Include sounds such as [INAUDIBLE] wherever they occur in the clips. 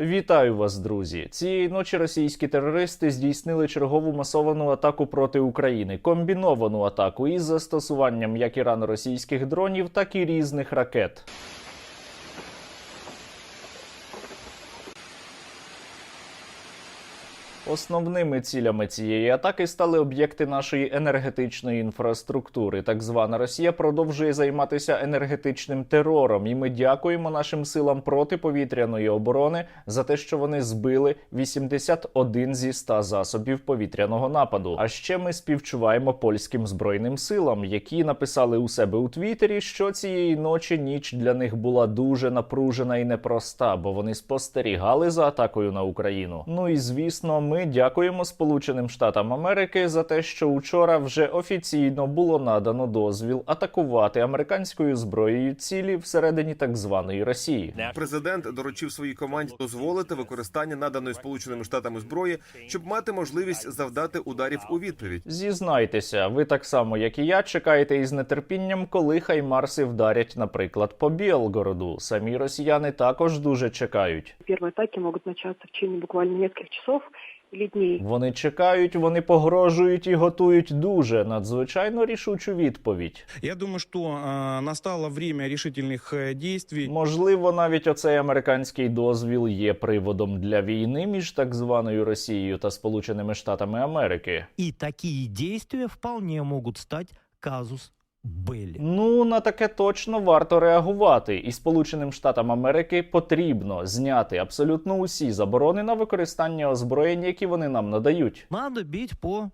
Вітаю вас, друзі! Цієї ночі російські терористи здійснили чергову масовану атаку проти України, комбіновану атаку із застосуванням як іран російських дронів, так і різних ракет. Основними цілями цієї атаки стали об'єкти нашої енергетичної інфраструктури. Так звана Росія продовжує займатися енергетичним терором, і ми дякуємо нашим силам протиповітряної оборони за те, що вони збили 81 зі 100 засобів повітряного нападу. А ще ми співчуваємо польським збройним силам, які написали у себе у Твіттері, що цієї ночі ніч для них була дуже напружена і непроста, бо вони спостерігали за атакою на Україну. Ну і звісно, ми дякуємо Сполученим Штатам Америки за те, що учора вже офіційно було надано дозвіл атакувати американською зброєю цілі всередині так званої Росії. Президент доручив своїй команді дозволити використання наданої Сполученими Штатами зброї, щоб мати можливість завдати ударів у відповідь. Зізнайтеся, ви так само, як і я, чекаєте із нетерпінням, коли хаймарси вдарять, наприклад, по Білгороду. Самі росіяни також дуже чекають. Первые атаки могут начаться в течение буквально нескольких часов или дней. Вони чекають, вони погрожують і готують дуже надзвичайно рішучу відповідь. Я думаю, что э, настало время решительных э, действий. Можливо, навіть оцей американський дозвіл є приводом для війни між так званою Росією та Сполученими Штатами Америки. И такие действия вполне могут стать казус Белли. Ну на таке точно варто реагувати, і Сполученим Штатам Америки потрібно зняти абсолютно усі заборони на використання озброєнь, які вони нам надають. Надо бить по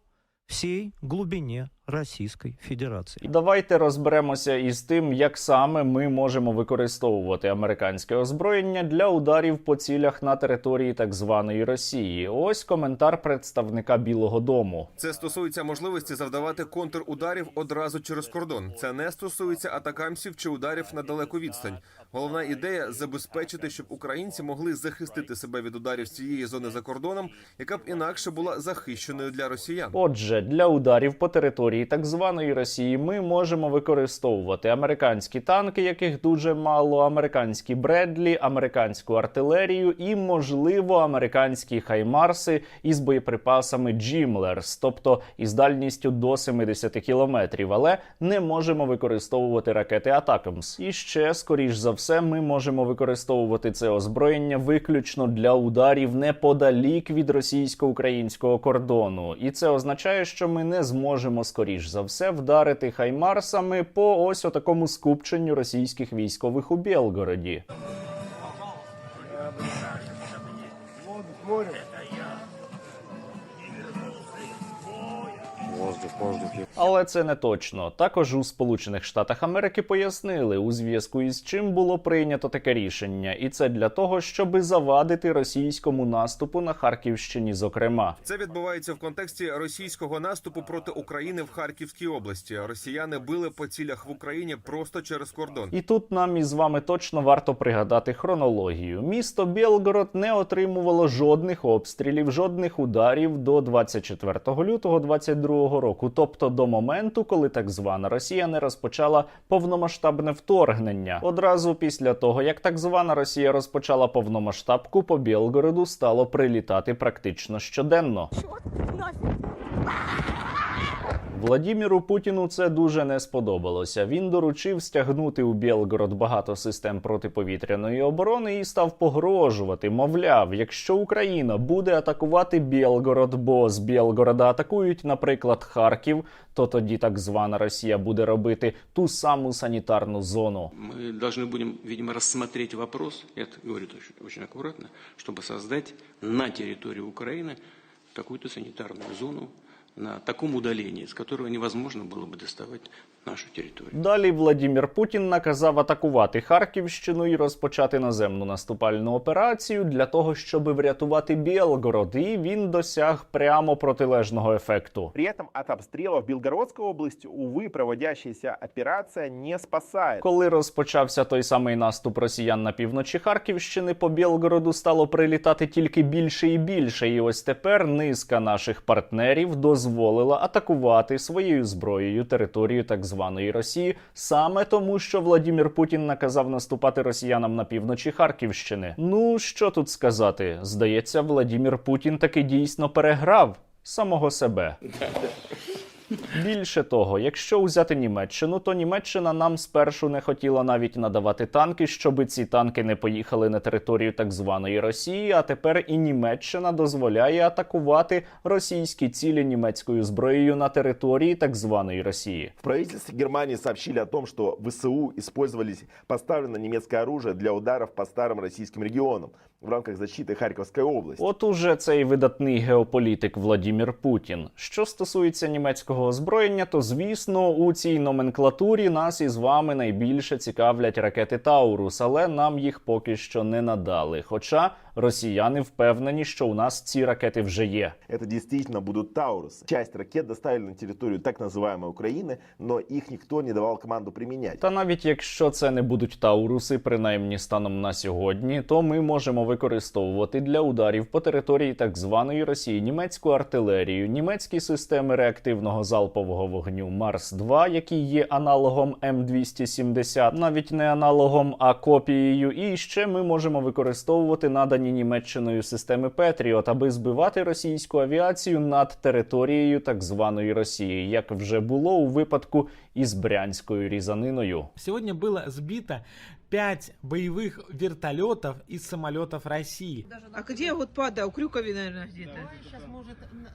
всій глубине Российской І Федерации. давайте розберемося із тим, як саме ми можемо використовувати американське озброєння для ударів по цілях на території так званої Росії. Ось коментар представника Білого Дому. Це стосується можливості завдавати контрударів одразу через кордон. Це не стосується атакамсів чи ударів на далеку відстань. Головна ідея забезпечити, щоб українці могли захистити себе від ударів з цієї зони за кордоном, яка б інакше була захищеною для росіян. Отже, для ударів по території так званої Росії ми можемо використовувати американські танки, яких дуже мало, американські Бредлі, американську артилерію і, можливо, американські хаймарси із боєприпасами Джімлерс, тобто із дальністю до 70 кілометрів, але не можемо використовувати ракети Атакамс. І ще, скоріш за все, ми можемо використовувати це озброєння виключно для ударів неподалік від російсько-українського кордону. І це означає, що ми не зможемо скоріш за все вдарити хаймарсами по ось отакому скупченню російських військових у Білгороді. Але це не точно. Також у Сполучених Штатах Америки пояснили, у зв'язку із чим було прийнято таке рішення, і це для того, щоби завадити російському наступу на Харківщині, зокрема. Це відбувається в контексті російського наступу проти України в Харківській області. Росіяни били по цілях в Україні просто через кордон. І тут нам із вами точно варто пригадати хронологію. Місто Білгород не отримувало жодних обстрілів, жодних ударів до 24 лютого 22 року, тобто до моменту, коли так звана Росія не розпочала повномасштабне вторгнення. Одразу після того, як так звана Росія розпочала повномасштабку, по Білгороду стало прилітати практично щоденно. Владіміру Путіну це дуже не сподобалося. Він доручив стягнути у Білгород багато систем протиповітряної оборони і став погрожувати. Мовляв, якщо Україна буде атакувати Білгород, бо з Білгорода атакують, наприклад, Харків, то тоді так звана Росія буде робити ту саму санітарну зону. Мы должны будем, видимо, рассмотреть вопрос, я это говорю очень, очень аккуратно, чтобы создать на территории Украины какую-то санитарную зону на таком удалении, с которого невозможно было бы доставать нашу территорию. Далі Владімір Путін наказав атакувати Харківщину і розпочати наземну наступальну операцію для того, щоб врятувати Білгород. І він досяг прямо протилежного ефекту. При этом от обстрелов Белгородской области, увы, проводящаяся операция не спасает. Коли розпочався той самий наступ росіян на півночі Харківщини, по Білгороду стало прилітати тільки більше і більше. І ось тепер низка наших партнерів дозволила атакувати своєю зброєю територію так званої Росії, саме тому, що Владімір Путін наказав наступати росіянам на півночі Харківщини. Ну що тут сказати? Здається, Владімір Путін таки дійсно переграв самого себе. [LAUGHS] Більше того, якщо взяти Німеччину, то Німеччина нам спершу не хотіла навіть надавати танки, щоб ці танки не поїхали на територію так званої Росії. А тепер і Німеччина дозволяє атакувати російські цілі німецькою зброєю на території так званої Росії. В правительстве Германии сообщили о том, в ВСУ использовались поставлено немецкое оружие для ударов по старым российским регионам в рамках защиты Харьковской области. От уже цей видатний геополітик Владімір Путін. Що стосується німецького озброєння, то звісно у цій номенклатурі нас із вами найбільше цікавлять ракети Таурус, але нам їх поки що не надали. Хоча росіяни впевнені, що у нас ці ракети вже є. Это действительно будут Таурус. Часть ракет доставили на территорию так называемой Украины, но их никто не давал команду применять. Та навіть якщо це не будуть тауруси, принаймні станом на сьогодні, то ми можемо використовувати для ударів по території так званої Росії німецьку артилерію, німецькі системи реактивного залпового вогню Марс 2 які є аналогом М270, навіть не аналогом, а копією. І ще ми можемо використовувати надані Німеччиною системи Петріот, аби збивати російську авіацію над територією так званої Росії, як вже було у випадку із брянською різаниною. Сьогодні була сбито 5 боевых вертолетов из самолетов России. А где вот пада? У Крюкови, наверное, где-то.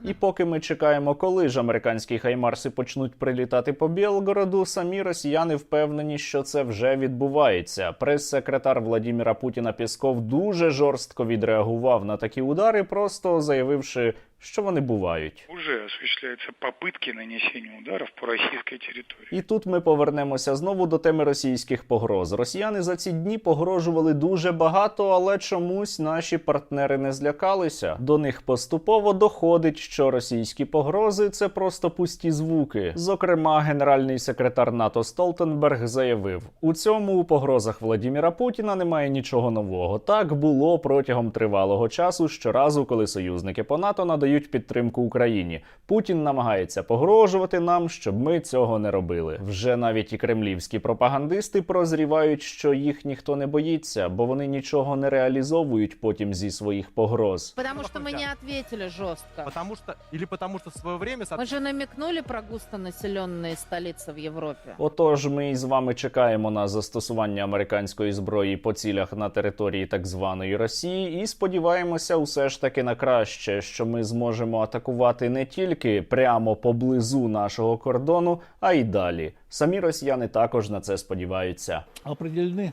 І поки ми чекаємо, коли ж американські хаймарси почнуть прилітати по Білгороду, самі росіяни впевнені, що це вже відбувається. Прес-секретар Владіміра Путіна Пісков дуже жорстко відреагував на такі удари, просто заявивши, що вони бувають. Уже осуществляются попытки нанесения ударов по российской территории. І тут ми повернемося знову до теми російських погроз. Росіяни за ці дні погрожували дуже багато, але чомусь наші партнери не злякалися. До них поступово доходить, що російські погрози це просто пусті звуки. Зокрема, генеральний секретар НАТО Столтенберг заявив: у цьому у погрозах Владіміра Путіна немає нічого нового. Так було протягом тривалого часу. Щоразу, коли союзники по НАТО надають підтримку Україні. Путін намагається погрожувати нам, щоб ми цього не робили. Вже навіть і кремлівські пропагандисти прозрівають, що їх ніхто не боїться, бо вони нічого не реалізовують потім зі своїх погроз. Потому что мы не ответили жестко. Потому что, или потому что в свое время... Мы же намекнули про густонаселенные столицы в Европе. Отож, ми із вами чекаємо на застосування американської зброї по цілях на території так званої Росії, і сподіваємося, усе ж таки на краще, що ми зможемо атакувати не тільки прямо поблизу нашого кордону, а й далі. Самі росіяни також на це сподіваються. Определены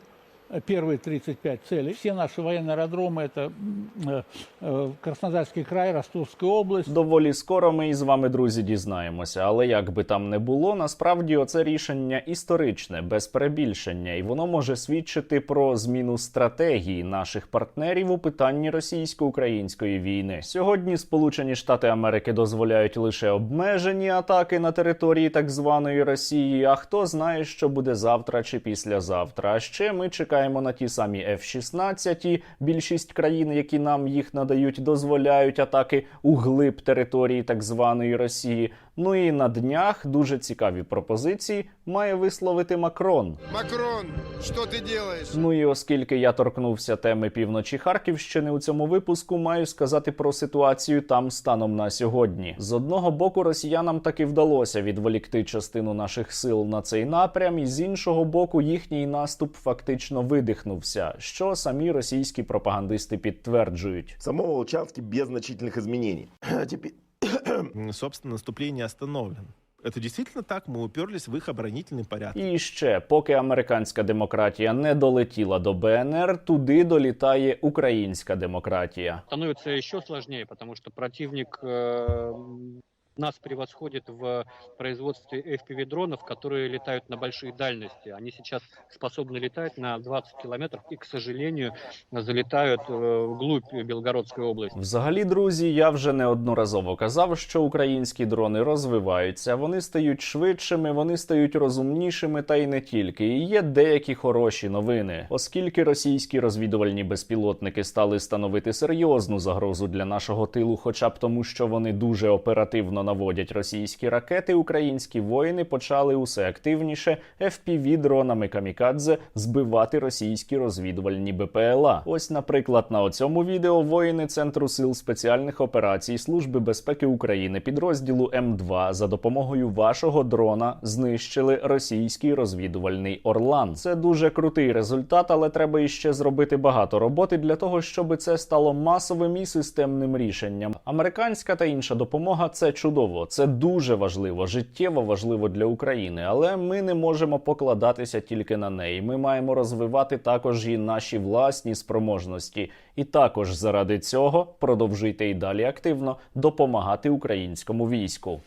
первые 35 целей. Все наши военные аэродромы, это м, э, э, Краснодарский край, Ростовская область. Доволі скоро ми із вами, друзі, дізнаємося. Але як би там не було, насправді оце рішення історичне, без перебільшення, і воно може свідчити про зміну стратегії наших партнерів у питанні російсько-української війни. Сьогодні Сполучені Штати Америки дозволяють лише обмежені атаки на території так званої Росії. А хто знає, що буде завтра чи післязавтра? А ще ми чекаємо на ті самі F-16. Більшість країн, які нам їх надають, дозволяють атаки у глиб території так званої Росії. Ну і на днях дуже цікаві пропозиції має висловити Макрон. Макрон, что ты делаешь? Ну і оскільки я торкнувся теми півночі Харківщини у цьому випуску, маю сказати про ситуацію там станом на сьогодні. З одного боку, росіянам таки вдалося відволікти частину наших сил на цей напрям, і з іншого боку, їхній наступ фактично видихнувся, що самі російські пропагандисти підтверджують. В самом Волчанске без значительных изменений. [CLEARS THROAT] Теперь, собственно, наступление остановлено. Это действительно так? Мы уперлись в их оборонительный порядок. І ще, поки американська демократія не долетіла до БНР, туди долітає українська демократія. Становится еще сложнее, потому что противник э, нас превосходит в производстве FPV-дронов, которые летают на большие дальности. Они сейчас способны летать на 20 километров и, к сожалению, залетают э, вглубь Белгородской области. Взагалі, друзі, я вже неодноразово казав, що українські дрони розвиваються, вони стають швидшими, вони стають розумнішими, та й не тільки. І є деякі хороші новини, оскільки російські розвідувальні безпілотники стали становити серйозну загрозу для нашого тилу, хоча б тому, що вони дуже оперативно наводять російські ракети, українські воїни почали усе активніше fpv дронами камікадзе збивати російські розвідувальні БПЛА. Ось, наприклад, на оцьому відео воїни Центру сил спеціальних операцій Служби безпеки України підрозділу М2 за допомогою вашого дрона знищили російський розвідувальний Орлан. Це дуже крутий результат, але треба іще зробити багато роботи для того, щоб це стало масовим і системним рішенням. Американська та інша допомога це чудово, це дуже важливо, життєво важливо для України. Але ми не можемо покладатися тільки на неї. Ми маємо розвивати також і наші власні спроможності. І також заради цього продовжуйте і далі активно допомагати українському війську.